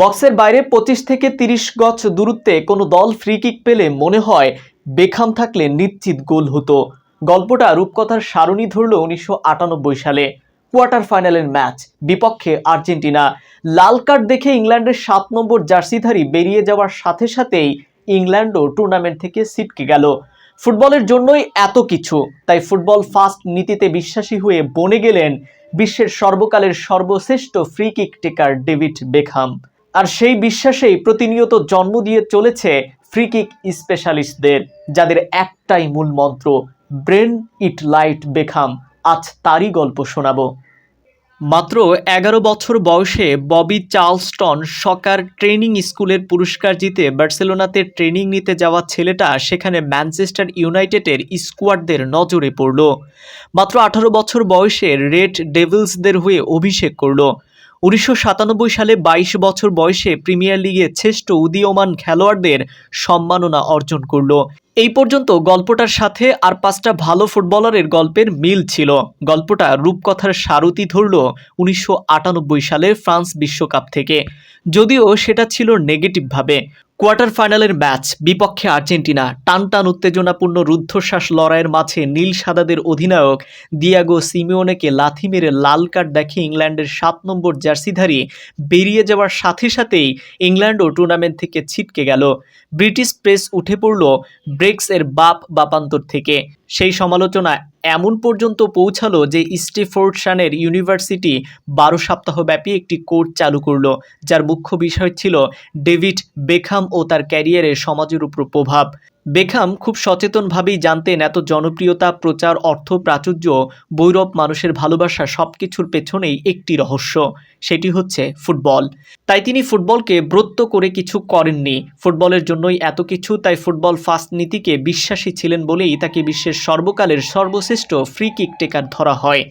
বক্সের বাইরে পঁচিশ থেকে তিরিশ গজ দূরত্বে কোনো দল ফ্রি কিক পেলে মনে হয় বেখাম থাকলে নিশ্চিত গোল হতো। গল্পটা রূপকথার সারণী ধরল উনিশশো আটানব্বই সালে। কোয়ার্টার ফাইনালের ম্যাচ, বিপক্ষে আর্জেন্টিনা। লাল কার্ড দেখে ইংল্যান্ডের সাত নম্বর জার্সিধারী বেরিয়ে যাওয়ার সাথে সাথেই ইংল্যান্ডও টুর্নামেন্ট থেকে ছিটকে গেল। ফুটবলের জন্যই এত কিছু, তাই ফুটবল ফাস্ট নীতিতে বিশ্বাসী হয়ে বনে গেলেন বিশ্বের সর্বকালের সর্বশ্রেষ্ঠ free kick taker David Beckham আর সেই বিশ্বাসেই প্রতিনিয়ত জন্ম দিয়ে চলেছে ফ্রিকিক স্পেশালিস্টদের, যাদের একটাই মূল মন্ত্র, ব্রেন ইট লাইট বেখাম, আজ তারই গল্প শোনাবো। মাত্র এগারো বছর বয়সে ববি চার্লস্টন সকার ট্রেনিং স্কুলের পুরস্কার জিতে বার্সেলোনাতে ট্রেনিং নিতে যাওয়া ছেলেটা সেখানে ম্যানচেস্টার ইউনাইটেডের স্কোয়াডদের নজরে পড়ল। মাত্র আঠারো বছর বয়সে রেড ডেভিলসদের হয়ে অভিষেক করল। উনিশশো সাতানব্বই সালে বাইশ বছর বয়সে প্রিমিয়ার লিগে শ্রেষ্ঠ উদীয়মান খেলোয়াড়দের সম্মাননা অর্জন করল। এই পর্যন্ত গল্পটার সাথে আর পাঁচটা ভালো ফুটবলারের গল্পের মিল ছিল। গল্পটা রূপকথার সারতি ধরল উনিশশো আটানব্বই সালের ফ্রান্স বিশ্বকাপ থেকে। যদিও সেটা ছিল নেগেটিভভাবে। কোয়ার্টার ফাইনালের ম্যাচ, বিপক্ষে আর্জেন্টিনা টান টান উত্তেজনাপূর্ণ রুদ্ধশ্বাস লড়াইয়ের মাঝে নীল সাদাদের অধিনায়ক দিয়াগো সিমিওনেকে লাথি মেরে লাল কার্ড দেখে ইংল্যান্ডের সাত নম্বর জার্সিধারী বেরিয়ে যাওয়ার সাথে সাথেই ইংল্যান্ডও টুর্নামেন্ট থেকে ছিটকে গেল। ব্রিটিশ প্রেস উঠে পড়ল ব্রেক্স এর বাপ বাপান্তর থেকে। সেই সমালোচনা এমন পর্যন্ত পৌঁছালো যে স্টিফোর্ডসানের ইউনিভার্সিটি বারো সপ্তাহব্যাপী একটি কোর্স চালু করল, যার মুখ্য বিষয় ছিল ডেভিড বেখাম ও তার ক্যারিয়ারের সমাজের উপর প্রভাব। বেখাম খুব সচেতনভাবেই জানতেন এত জনপ্রিয়তা, প্রচার, অর্থ, প্রাচুর্য, বৈরব মানুষের ভালোবাসা সব কিছুর পেছনেই একটি রহস্য, সেটি হচ্ছে ফুটবল। তাই তিনি ফুটবলকে ব্রত্য করে কিছু করেননি। ফুটবলের জন্যই এত কিছু, তাই ফুটবল ফাস্ট নীতিকে বিশ্বাসী ছিলেন বলেই তাকে বিশ্বের সর্বকালের সর্বশ্রেষ্ঠ ফ্রি কিক টেকার ধরা হয়।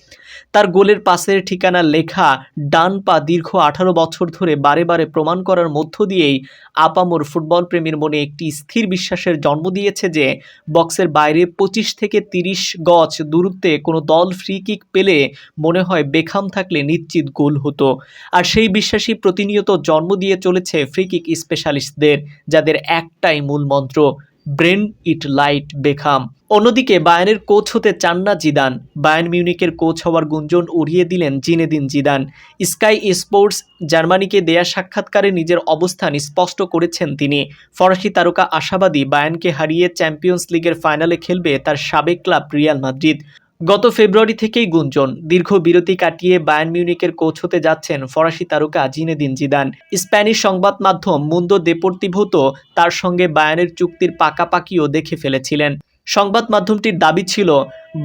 তার গোলের পাশের ঠিকানা লেখা ডান পা দীর্ঘ আঠারো বছর ধরে বারে বারে প্রমাণ করার মধ্য দিয়েই আপামোর ফুটবল প্রেমীর মনে একটি স্থির বিশ্বাসের জন্ম দিয়েছে যে বক্সের বাইরে পঁচিশ থেকে তিরিশ গজ দূরত্বে কোনো দল ফ্রি কিক পেলে মনে হয় বেখাম থাকলে নিশ্চিত গোল হতো। আর সেই বিশ্বাসই প্রতিনিয়ত জন্ম দিয়ে চলেছে ফ্রি কিক স্পেশালিস্টদের যাদের একটাই মূল মন্ত্র ব্রেন ইট লাইট বেখাম। অন্যদিকে বায়ানের কোচ হতে চান না জিদান। বায়ান মিউনিকের কোচ হওয়ার গুঞ্জন উড়িয়ে দিলেন জিনেদিন জিদান। স্কাই স্পোর্টস জার্মানিকে দেয়া সাক্ষাৎকারে নিজের অবস্থান স্পষ্ট করেছেন তিনি। ফরাসি তারকা আশাবাদী বায়ানকে হারিয়ে চ্যাম্পিয়ন্স লিগের ফাইনালে খেলবে তার সাবেক ক্লাব রিয়াল মাদ্রিদ। গত ফেব্রুয়ারি থেকেই গুঞ্জন। দীর্ঘ বিরতি কাটিয়ে বায়ান মিউনিকের কোচ হতে যাচ্ছেন ফরাসি তারকা জিনেদিন জিদান। স্প্যানিশ সংবাদ মাধ্যম মুন্দো দেপোর্তিভোতো তার সঙ্গে বায়ানের চুক্তির পাকাপাকিও দেখে ফেলেছিলেন। সংবাদ মাধ্যমটির দাবি ছিল,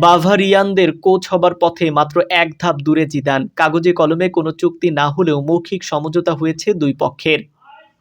বাভারিয়ানদের কোচ হবার পথে মাত্র এক ধাপ দূরে জিদান। কাগজে কলমে কোনো চুক্তি না হলেও মৌখিক সমঝোতা হয়েছে দুই পক্ষের।